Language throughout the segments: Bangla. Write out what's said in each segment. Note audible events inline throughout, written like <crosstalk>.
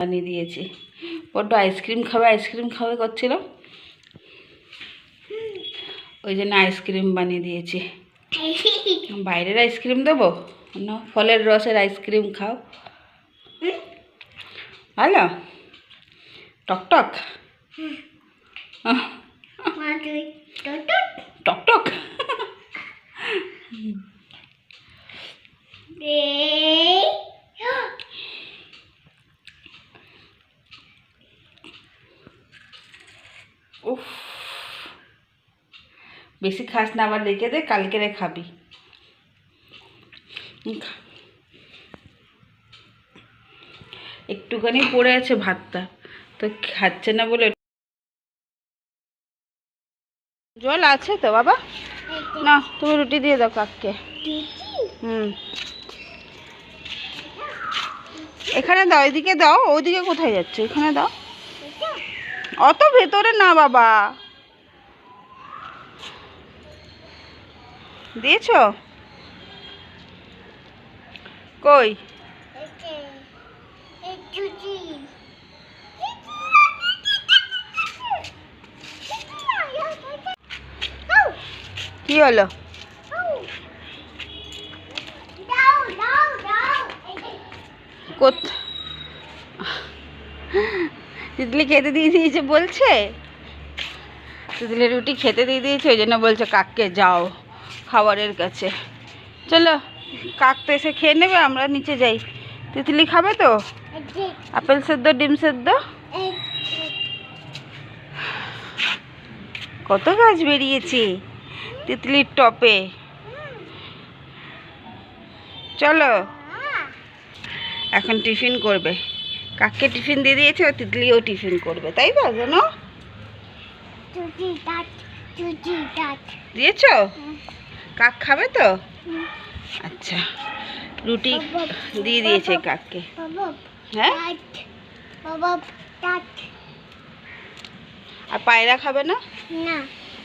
বানিয়ে দিয়েছি। বড্ড আইসক্রিম খাবে আইসক্রিম খাবে করছিল। ওই জন্য আইসক্রিম বানিয়ে দিয়েছি। <laughs> বাইরের আইসক্রিম দেবো? না ফলের রসের আইসক্রিম খাও। ভালো? টক টক? <laughs> <laughs> বেশি খাস না, আবার রেখে দে কালকে রে খাবি একটুখানি পড়ে আছে ভাতটা, তো খাচ্ছে না বলে জল আছে তো বাবা? না, তুমি রুটি দিয়ে দাও কাককে। হুম। এখানে দাও, এদিকে দাও ওইদিকে কোথায় যাচ্ছে? এখানে দাও। অত ভেতরে না বাবা। দিয়েছ? কই? কি হলো? তিতলি খেতে দিয়ে দিয়েছে বলছে? তিতলি রুটি খেতে দিয়ে দিয়েছে, ওই জন্য বলছে কাককে যাও। খাবারের কাছে। চলো কাক তো এসে খেয়ে নেবে আমরা নিচে যাই। তিতলি খাবে তো? আপেল সেদ্ধ ডিম সেদ্ধ? কত গাছ বেরিয়েছে তিতলির টপে। চলো এখন টিফিন করবে। কাককে টিফিন দিয়ে দিয়েছে ও তিতলিও টিফিন করবে। তাই তো জানো? দিয়েছ? কাক খাবে তো? আচ্ছা রুটি দিয়ে দিয়েছে কাককে। হ্যাঁ? আর পায়রা খাবে না?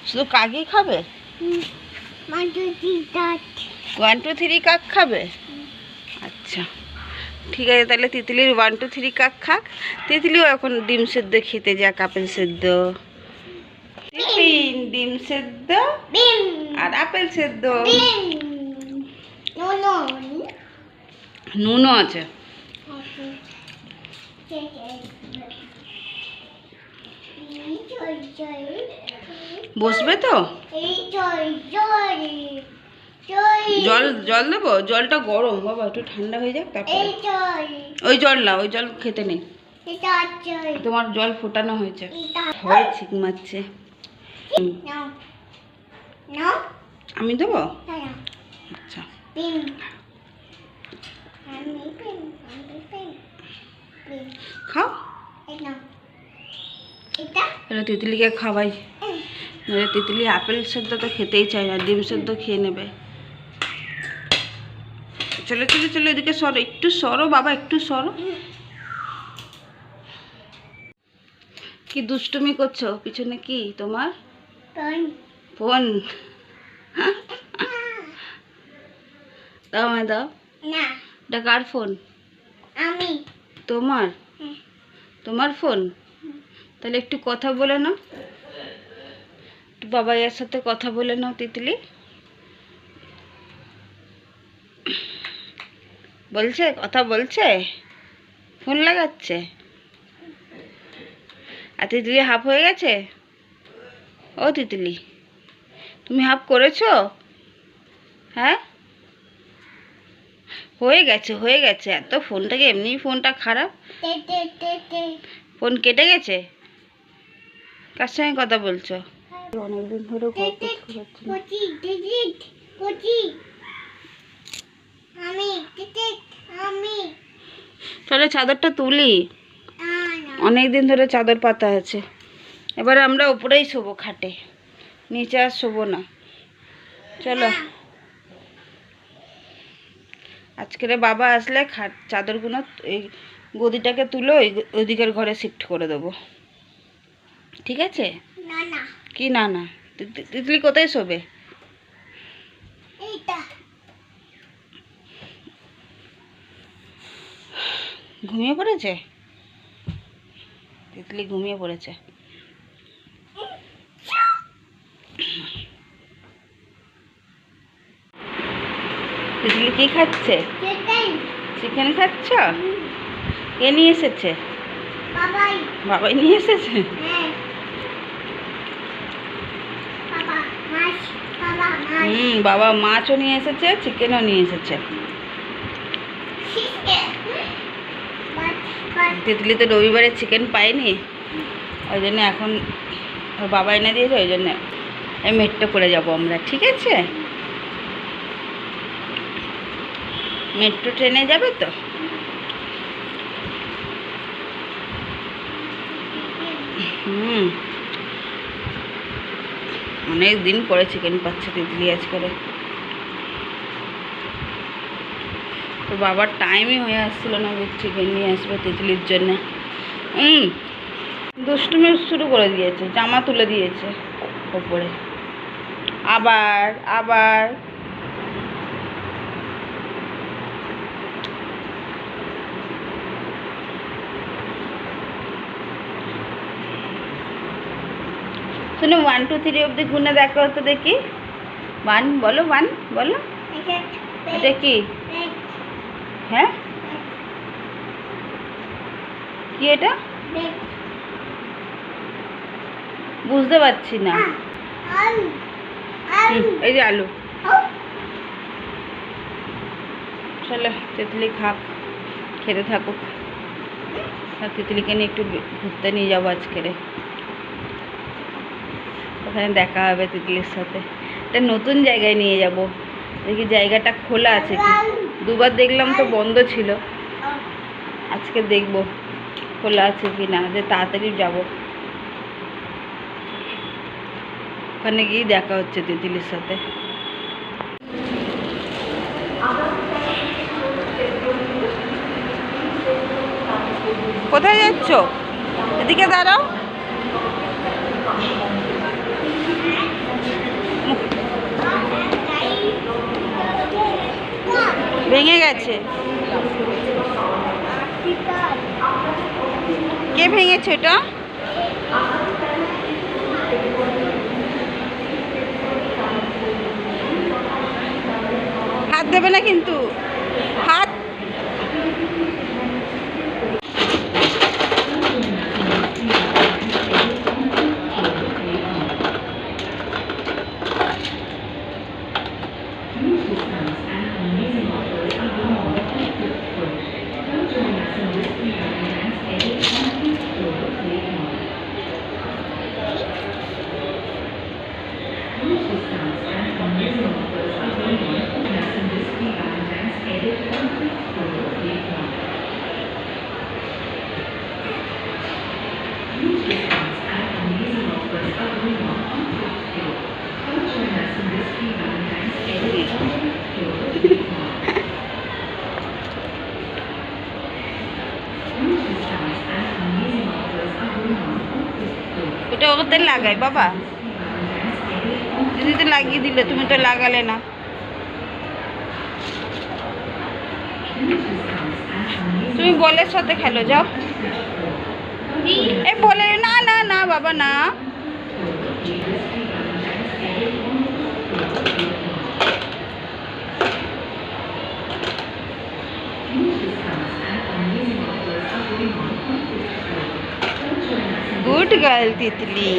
শুধু কাকই খাবে? ওয়ান টু থ্রি কাক খাবে? আচ্ছা ঠিক আছে তাহলে তিতলির ওয়ান টু থ্রি কাক খাক। তিতলিও এখন ডিম সেদ্ধ খেতে যাক আপেল সেদ্ধ। টিফিন ডিম সেদ্ধ। আর আপেল সেদ্ধ। নুনও আছে। বসবে তো? জল জল দেবো? জলটা গরম। বাবা একটু ঠান্ডা হয়ে যাক তারপর। ওই জল না ওই জল খেতে নেই। তোমার জল ফোটানো হয়েছে। হয় ঠিক মারছে আমি দেবো? আচ্ছা। খাও। এবার তিতলিকে খাওয়াই। নইলে তিতলি আপেল সেদ্ধ তো খেতেই চায় না ডিম সেদ্ধ খেয়ে নেবে। চলো চলো চলো এদিকে সরো। একটু সরো বাবা একটু সরো। কি দুষ্টুমি করছ? পিছনে কি তোমার? ফোন। দাও আমায় দাও। এটা কার ফোন? আমি। তোমার? তোমার ফোন? তাহলে একটু কথা বলে নাও। একটু বাবাইয়ের সাথে কথা বলে নাও তিতলি। বলছে? কথা বলছে? ফোন লাগাচ্ছে? আর তিতলি হাফ হয়ে গেছে? ও তিতলি। তুমি হাফ করেছ? হ্যাঁ? হয়ে গেছে হয়ে গেছে। এত ফোনটাকে এমনি ফোনটা খারাপ? ফোন কেটে গেছে? কার সঙ্গে কথা বলছো? অনেকদিন ধরে চলো চাদরটা তুলি। আনা অনেক দিন ধরে চাদর পাতা আছে। এবার আমরা উপরেই শোবো খাটে। নিচে আর শোবো না। চলো। আজকের বাবা আসলে খাট চাদরগুলো এই গদিটাকে তুলে ওই ওইদিকের ঘরে শিফট করে দেবো। ঠিক আছে? কি না না? তিত- তিতলি কোথায় শোবে? ঘুমিয়ে পড়েছে? তিতলি ঘুমিয়ে পড়েছে। তিতলি কি খাচ্ছে? চিকেন। খাচ্ছ? কে নিয়ে এসেছে? বাবাই। নিয়ে এসেছে? হ্যাঁ। হুম বাবা মাছও নিয়ে এসেছে চিকেনও নিয়ে এসেছে। তিতলি তো রবিবারে চিকেন পায়নি ওই জন্য এখন বাবা এনে দিয়েছে ওই জন্য এই মেট্রো করে যাব আমরা ঠিক আছে? মেট্রো ট্রেনে যাবে তো? হুম। অনেক দিন পরে চিকেন পাচ্ছে তিতলি আজ করে। তো বাবার টাইমই হয়ে আসছিল না যে চিকেন নিয়ে আসবে তিতলির জন্য। হুম। দুষ্টুমি শুরু করে দিয়েছে, জামা তুলে দিয়েছে ওপরে। আবার আবার। শুনে ওয়ান টু থ্রি অবধি গুনে দেখো তো দেখি। ওয়ান বলো ওয়ান বলো। এটা কি? হ্যাঁ? কি এটা? বুঝতে পারছি না। এই যে আলু। চলো, তেঁতুলি খাক, খেতে থাকুক। তিতলিকে নিয়ে একটু ঘুরতে নিয়ে যাব আজকেরে ওখানে দেখা হবে তিতলির সাথে। একটা নতুন জায়গায় নিয়ে যাব। দেখি জায়গাটা খোলা আছে কি? দুবার দেখলাম তো বন্ধ ছিল। আজকে দেখব খোলা আছে কি না? যে তাড়াতাড়ি যাব। ওখানে গিয়ে দেখা হচ্ছে তিতলির সাথে। কোথায় যাচ্ছ? এদিকে দাঁড়াও। ভেঙে গেছে। কে ভেঙেছে এটা? হাত দেবে না কিন্তু হাত ওটা লাগাই, বাবা। দিদি তো লাগিয়ে দিলে, তুমি তো লাগালে না। তুমি বলের সাথে খেলো, যাও। এ বলে, না না না, বাবা, না। গুড গার্ল তিতলি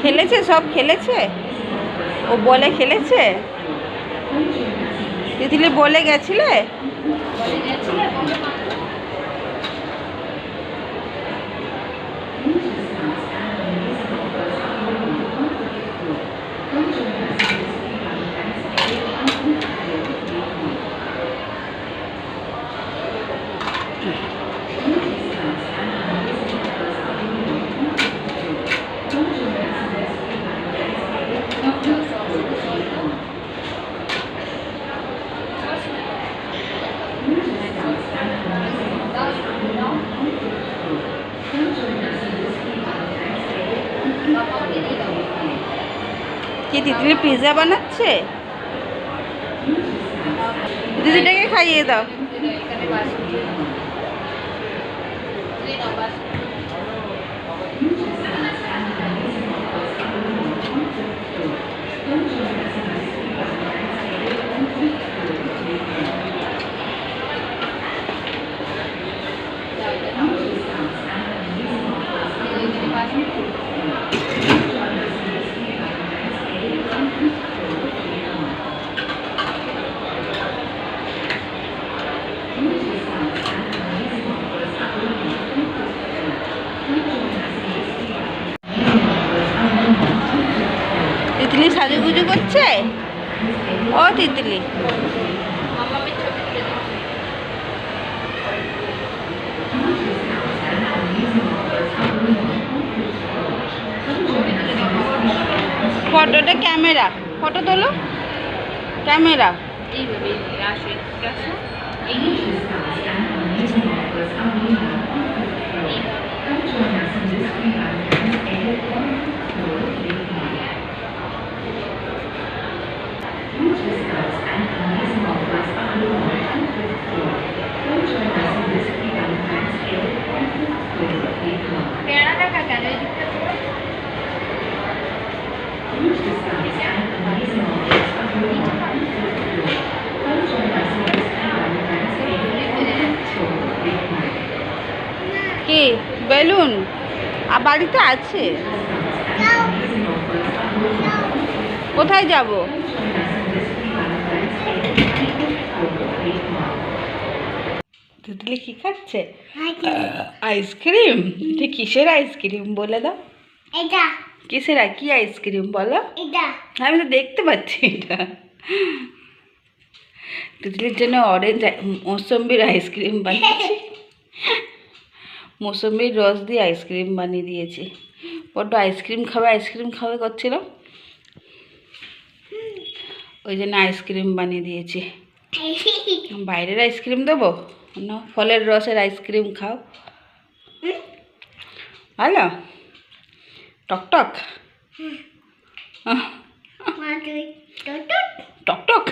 খেলেছে সব খেলেছে? ও বলে খেলেছে? তিতলি বলে গেছিলে? পিৎজা বানাচ্ছে? দিদিটাকে খাইয়ে দাও তিতলি করছে ও তিতলি ফটোটা ক্যামেরা। ফটো তোলো। ক্যামেরা। কি? বেলুন? আর বাড়িতে আছে? কোথায় যাব? তিতলি কি খাচ্ছে? আইসক্রিম। এটা কিসের আইসক্রিম বলে দাও। এটা। কিসের কি আইসক্রিম বলো? এটা। আমি তো দেখতে পাচ্ছি এটা। তিতলির জন্য অরেঞ্জ মৌসম্বির আইসক্রিম বানিয়েছি। মৌসম্বির রস দিয়ে আইসক্রিম বানিয়ে দিয়েছি। বড্ড আইসক্রিম খাবে আইসক্রিম খাবে করছিল। ওই জন্য আইসক্রিম বানিয়ে দিয়েছি। <laughs> বাইরের আইসক্রিম দেবো? না ফলের রসের আইসক্রিম খাও। ভালো? টক টক? আহ, মা তুই তো টক টক?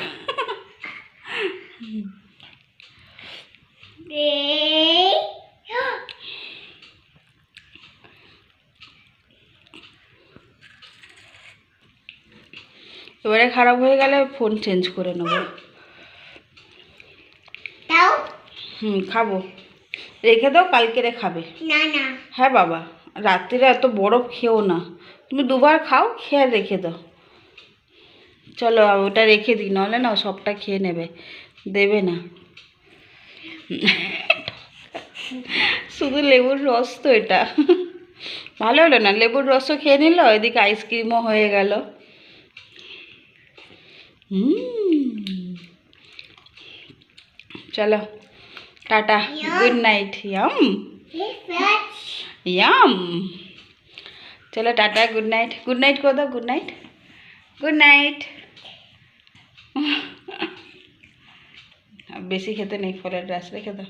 এবারে খারাপ হয়ে গেলে ফোন চেঞ্জ করে নেব দাও হুম খাব। রেখে দাও কালকেরে খাবে। না না। হ্যাঁ বাবা রাত্রিরে এত বরফ খেও না। তুমি দুবার খাও খেয়ে রেখে দাও। চলো ওটা রেখে দিই নাহলে না সবটা খেয়ে নেবে। দেবে না। শুধু লেবুর রস তো এটা। ভালো হলো না? লেবুর রসও খেয়ে নিল এদিকে আইসক্রিমও হয়ে গেল। হুম। চলো। Tata good night yum yum চলো tata good night good night করে দাও গুড নাইট গুড নাইট বেশি খেতে নেই ফলের রাস রেখে দাও।